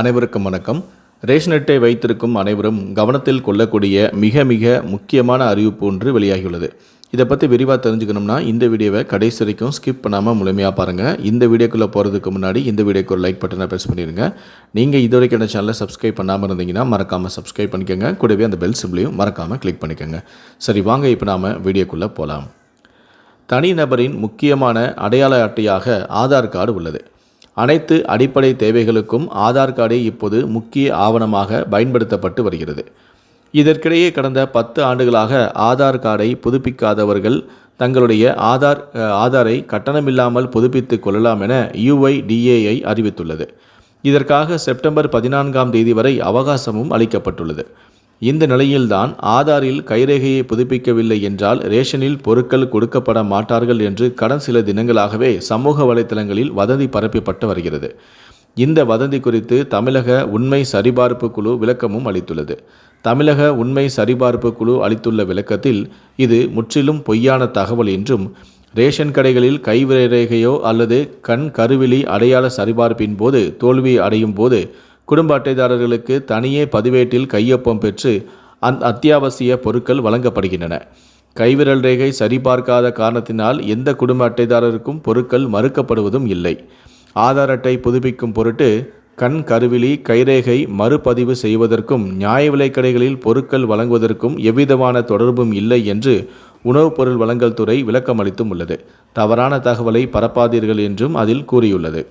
அனைவருக்கும் வணக்கம். ரேஷன் அட்டை வைத்திருக்கும் அனைவரும் கவனத்தில் கொள்ளக்கூடிய மிக மிக முக்கியமான அறிவிப்பு ஒன்று வெளியாகியுள்ளது. இதை பற்றி விரிவாக தெரிஞ்சுக்கணும்னா இந்த வீடியோவை கடைசி வரைக்கும் ஸ்கிப் பண்ணாமல் முழுமையாக பாருங்கள் இந்த வீடியோக்குள்ளே போகிறதுக்கு முன்னாடி இந்த வீடியோக்கு ஒரு லைக் பட்டனை ப்ரெஸ் பண்ணிடுங்க நீங்கள் இது வரைக்கும் என்ன சேனலை சப்ஸ்கிரைப் பண்ணாமல் இருந்தீங்கன்னா மறக்காமல் சப்ஸ்கிரைப் பண்ணிக்கோங்க. கூடவே அந்த பெல் சிம்லையும் மறக்காமல் கிளிக் பண்ணிக்கோங்க. சரி வாங்க இப்போ நாம் வீடியோக்குள்ளே போகலாம் தனிநபரின் முக்கியமான அடையாள அட்டையாக ஆதார் கார்டு உள்ளது. அனைத்து அடிப்படை தேவைகளுக்கும் ஆதார் கார்டே இப்போது முக்கிய ஆவணமாக பயன்படுத்தப்பட்டு வருகிறது. இதற்கிடையே கடந்த பத்து ஆண்டுகளாக ஆதார் கார்டை புதுப்பிக்காதவர்கள் தங்களுடைய ஆதார் ஆதாரை கட்டணமில்லாமல் புதுப்பித்துக் கொள்ளலாம் என யுஐடிஏஐ அறிவித்துள்ளது. இதற்காக செப்டம்பர் பதினான்காம் தேதி வரை அவகாசமும் அளிக்கப்பட்டுள்ளது. இந்த நிலையில்தான் ஆதாரில் கைரேகையை புதுப்பிக்கவில்லை என்றால் ரேஷனில் பொருட்கள் கொடுக்கப்பட மாட்டார்கள் என்று கடன் சில தினங்களாகவே சமூக வலைதளங்களில் வதந்தி பரப்பப்பட்டு வருகிறது. இந்த வதந்தி குறித்து தமிழக உண்மை சரிபார்ப்பு குழு விளக்கமும் அளித்துள்ளது. தமிழக உண்மை சரிபார்ப்பு குழு அளித்துள்ள விளக்கத்தில் இது முற்றிலும் பொய்யான தகவல் என்றும் ரேஷன் கடைகளில் கைவிரேகையோ அல்லது கண் கருவிழி அடையாள சரிபார்ப்பின் போது தோல்வி அடையும் போது குடும்ப அட்டைதாரர்களுக்கு தனியே பதிவேட்டில் கையொப்பம் பெற்று அந் அத்தியாவசிய பொருட்கள் வழங்கப்படுகின்றன. கைவிரல் ரேகை சரிபார்க்காத காரணத்தினால் எந்த குடும்ப அட்டைதாரருக்கும் பொருட்கள் மறுக்கப்படுவதும் இல்லை. ஆதார் அட்டை புதுப்பிக்கும் பொருட்டு கண் கருவிழி கைரேகை மறுபதிவு செய்வதற்கும் நியாய விலைக்கடைகளில் பொருட்கள் வழங்குவதற்கும் எவ்விதமான தொடர்பும் இல்லை என்று உணவுப் பொருள் வழங்கல் துறை விளக்கமளித்தும் உள்ளது. தவறான தகவலை பரப்பாதீர்கள் என்றும் அதில் கூறியுள்ளது.